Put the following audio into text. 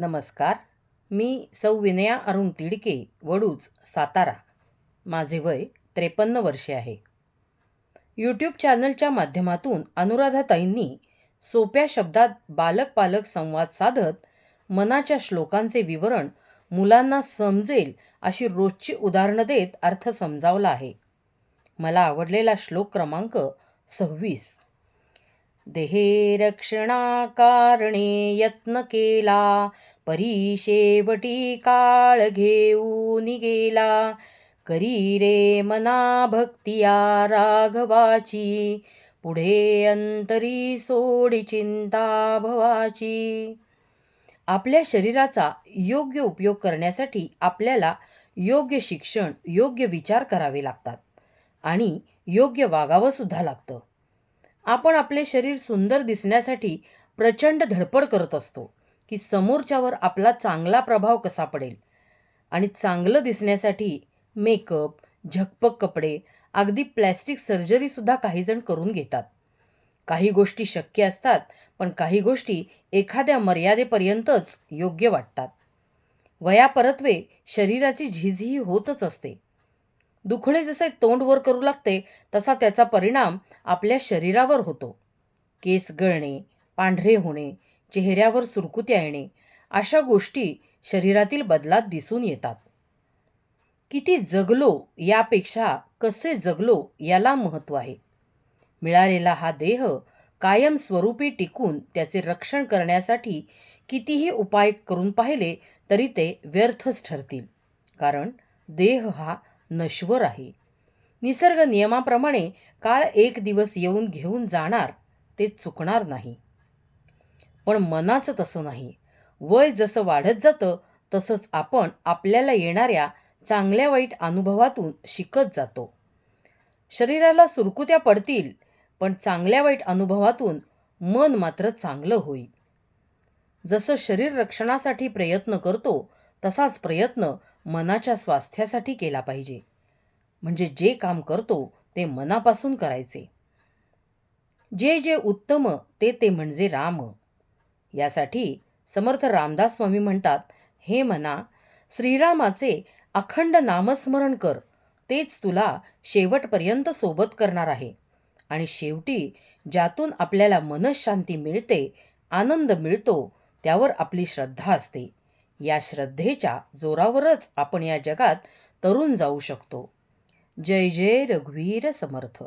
नमस्कार. मी सौ विनया अरुण तिडके वडूज सातारा. माझे वय त्रेपन्न वर्षे आहे. यूट्यूब चॅनलच्या माध्यमातून अनुराधाताईंनी सोप्या शब्दात बालक पालक संवाद साधत मनाच्या श्लोकांचे विवरण मुलांना समजेल अशी रोजची उदाहरणं देत अर्थ समजावला आहे. मला आवडलेला श्लोक क्रमांक सव्वीस. देहे रक्षणाकारणे यत्न केला परी शेवटी काळ घेऊन गेला. करी रे मना भक्तिया राघवाची पुढे अंतरी सोडी चिंता भवाची. आपल्या शरीराचा योग्य उपयोग करण्यासाठी आपल्याला योग्य शिक्षण योग्य विचार करावे लागतात आणि योग्य वागावं सुद्धा लागतं. आपण आपले शरीर सुंदर दिसण्यासाठी प्रचंड धडपड करत असतो की समोरच्यावर आपला चांगला प्रभाव कसा पडेल. आणि चांगलं दिसण्यासाठी मेकअप झकपक कपडे अगदी प्लॅस्टिक सर्जरीसुद्धा काहीजण करून घेतात. काही गोष्टी शक्य असतात पण काही गोष्टी एखाद्या मर्यादेपर्यंतच योग्य वाटतात. वयापरत्वे शरीराची झीझही होतच असते. दुखणे जसे तोंड वर करू लागते तसा त्याचा परिणाम आपल्या शरीरावर होतो. केस गळणे पांढरे होणे चेहऱ्यावर सुरकुत्या येणे अशा गोष्टी शरीरातील बदलात दिसून येतात. किती जगलो यापेक्षा कसे जगलो याला महत्त्व आहे. मिळालेला हा देह कायम स्वरूपी टिकून त्याचे रक्षण करण्यासाठी कितीही उपाय करून पाहिले तरी ते व्यर्थच ठरतील. कारण देह हा नश्वर आहे. निसर्ग नियमाप्रमाणे काळ एक दिवस येऊन घेऊन जाणार ते चुकणार नाही. पण मनाचं तसं नाही. वय जसं वाढत जातं तसंच आपण आपल्याला येणाऱ्या चांगल्या वाईट अनुभवातून शिकत जातो. शरीराला सुरकुत्या पडतील पण चांगल्या वाईट अनुभवातून मन मात्र चांगलं होईल. जसं शरीर रक्षणासाठी प्रयत्न करतो तसाच प्रयत्न मनाच्या स्वास्थ्यासाठी केला पाहिजे. म्हणजे जे काम करतो ते मनापासून करायचे. जे जे उत्तम ते ते म्हणजे राम. यासाठी समर्थ रामदास स्वामी म्हणतात हे मना श्रीरामाचे अखंड नामस्मरण कर. तेच तुला शेवटपर्यंत सोबत करणार आहे. आणि शेवटी ज्यातून आपल्याला मनशांती मिळते आनंद मिळतो त्यावर आपली श्रद्धा असते. या श्रद्धेच्या जोरावरच आपण या जगात तरुण जाऊ शकतो. जय जय रघुवीर समर्थ.